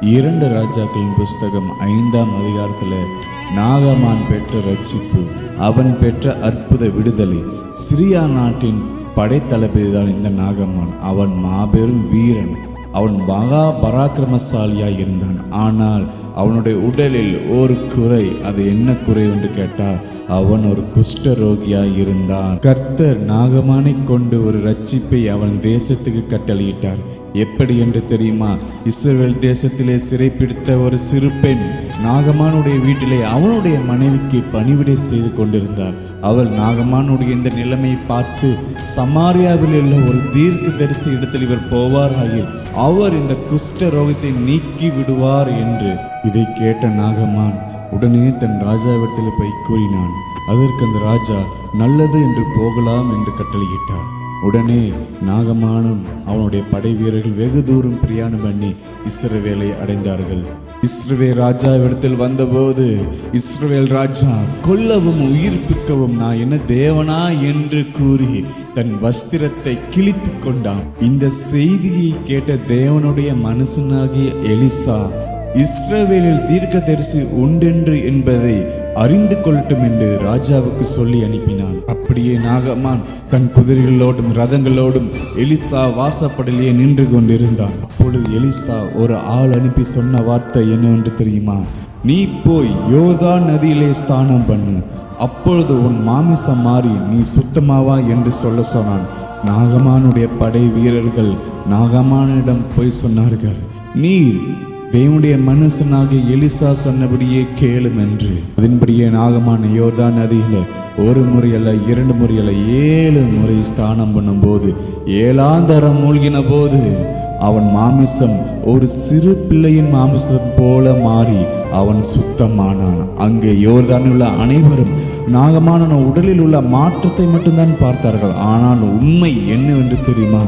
இரண்டு ராஜாக்களின் புஸ்தகம் ஐந்தாம் அதிகாரத்தில் நாகமான் பெற்ற ரட்சிப்பு அவன் பெற்ற அற்புத விடுதலை. சிரியா நாட்டின் படைத்தளபதிதான் இந்த நாகமான். அவன் மாபெரும் வீரன். அவன் மகா பராக்கிரமசாலியாய் இருந்தான். ஆனால் அவனுடைய உடலில் ஒரு குறை. அது என்ன குறை என்று கேட்டால் அவன் ஒரு குஷ்டரோகியாக இருந்தான். கர்த்தர் நாகமானை கொண்டு ஒரு ரட்சிப்பை அவன் தேசத்துக்கு கட்டளையிட்டார். எப்படி என்று தெரியுமா? இஸ்ரேல் தேசத்திலே சிறைப்பிடித்த ஒரு சிறு பெண் நாகமானுடைய வீட்டிலே அவனுடைய மனைவிக்கு பணிவிடை செய்து கொண்டிருந்தார் அவள் நாகமானுடைய இந்த நிலைமையை பார்த்து சமாரியாவில் உள்ள ஒரு தீர்க்க தரிசி இடத்தில் இவர் போவார் ஆகில் அவர் இந்த குஷ்ட ரோகத்தை நீக்கி விடுவார் என்று. இதை கேட்ட நாகமான் உடனே தன் ராஜாவிடத்தில் போய் கூறினான் அதற்கு அந்த ராஜா நல்லது என்று போகலாம் என்று கட்டளையிட்டார். உடனே நாகமானும் அவனுடைய படை வீரர்கள் வெகு தூரம் பிரயாணம் பண்ணி இஸ்ரவேலை அடைந்தார்கள். இஸ்ரவேல் ராஜாவிடத்தில் வந்தபோது இஸ்ரவேல் ராஜா கொல்லவும் உயிர்ப்பிக்கவும் நான் என்ன தேவனா? என்று கூறி தன் வஸ்திரத்தை கிழித்து கொண்டான். இந்த செய்தியை கேட்ட தேவனுடைய மனுஷனாகிய எலிசா இஸ்ரவேலில் தீர்க்கதரிசி உண்டென்று என்பதை அறிந்து கொள்ளட்டும் என்று ராஜாவுக்கு சொல்லி அனுப்பினான். அப்படியே நாகமான் தன் குதிரைகளோடும் ரதங்களோடும் எலிசா வாசப்படலியே நின்று கொண்டிருந்தான். அப்பொழுது எலிசா ஒரு ஆள் அனுப்பி சொன்ன வார்த்தை என்னவென்று தெரியுமா? நீ போய் யோதா நதியிலே ஸ்தானம் பண்ணு. அப்பொழுது உன் மாமிசம் மாறி நீ சுத்தமாவா? என்று சொல்ல சொன்னான். நாகமானுடைய படை வீரர்கள் நாகமானிடம் போய் சொன்னார்கள். நீர் தேவனுடைய மனுஷனாக எலிசா சொன்னபடியே கேளும் என்று அதன்படியே நாகமான யோர்தான் நதியில ஒரு முறையல்ல இரண்டு முறையல்ல ஏழு முறை ஸ்தானம் பண்ணும்போது ஏழாந்தரம் மூழ்கின போது அவன் மாமிசம் ஒரு சிறு பிள்ளையின் மாமிசம் போல மாறி அவன் சுத்தமானான். அங்கே யோர்தானில் உள்ள அனைவரும் நாகமான உடலில் உள்ள மாற்றத்தை மட்டும்தான் பார்த்தார்கள். ஆனால் உண்மை என்னவென்று தெரியுமா?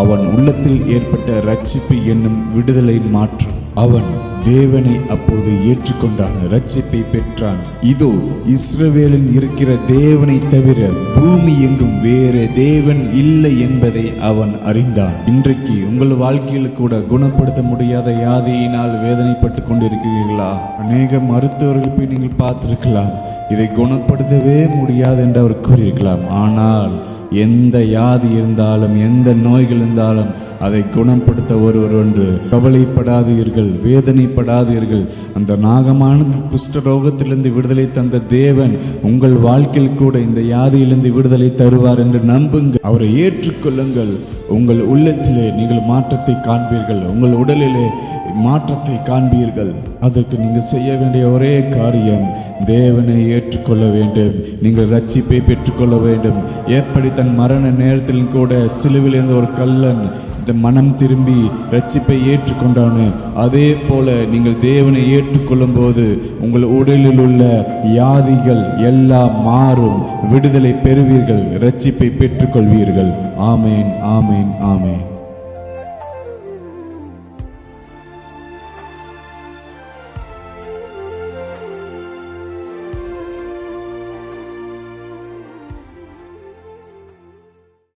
அவன் உள்ளத்தில் ஏற்பட்ட ரட்சிப்பு என்னும் விடுதலையின் மாற்றம். அவன் தேவனை அப்போது ஏற்றுக்கொண்டான் ரட்சிப்பை பெற்றான். இதோ இஸ்ரவேலில் இருக்கிற தேவனை தவிர பூமி எங்கும் வேறு தேவன் இல்லை என்பதை அவன் அறிந்தான். இன்றைக்கு உங்கள் வாழ்க்கையில் கூட குணப்படுத்த முடியாத யாதையினால் வேதனைப்பட்டு கொண்டிருக்கிறீர்களா? அநேக மருத்துவர்கள் போய் நீங்கள் பார்த்திருக்கலாம். இதை குணப்படுத்தவே முடியாது என்று அவர் கூறியிருக்கலாம். ஆனால் எந்த யாதி இருந்தாலும் எந்த நோய்கள் இருந்தாலும் அதை குணப்படுத்த ஒருவர் ஒன்று. கவலைப்படாதீர்கள் வேதனைப்படாதீர்கள். அந்த நாகமானுக்கு குஷ்டரோகத்திலிருந்து விடுதலை தந்த தேவன் உங்கள் வாழ்க்கையில் கூட இந்த யாதியிலிருந்து விடுதலை தருவார் என்று நம்புங்கள். அவரை ஏற்றுக்கொள்ளுங்கள். உங்கள் உள்ளத்திலே நீங்கள் மாற்றத்தை காண்பீர்கள். உங்கள் உடலிலே மாற்றத்தை காண்பீர்கள். அதற்கு நீங்கள் செய்ய வேண்டிய ஒரே காரியம் தேவனை ஏற்றுக்கொள்ள வேண்டும். நீங்கள் ரட்சிப்பை பெற்றுக்கொள்ள வேண்டும். எப்படி தன் மரண நேரத்திலும் கூட சிலுவில் இருந்த ஒரு கல்லன் இந்த மனம் திரும்பி ரட்சிப்பை ஏற்றுக்கொண்டானு அதே போல நீங்கள் தேவனை ஏற்றுக்கொள்ளும் போது உங்கள் உடலில் உள்ள வியாதிகள் எல்லாம் மாறும். விடுதலை பெறுவீர்கள் ரட்சிப்பை பெற்றுக்கொள்வீர்கள். ஆமேன் ஆமேன் ஆமேன்.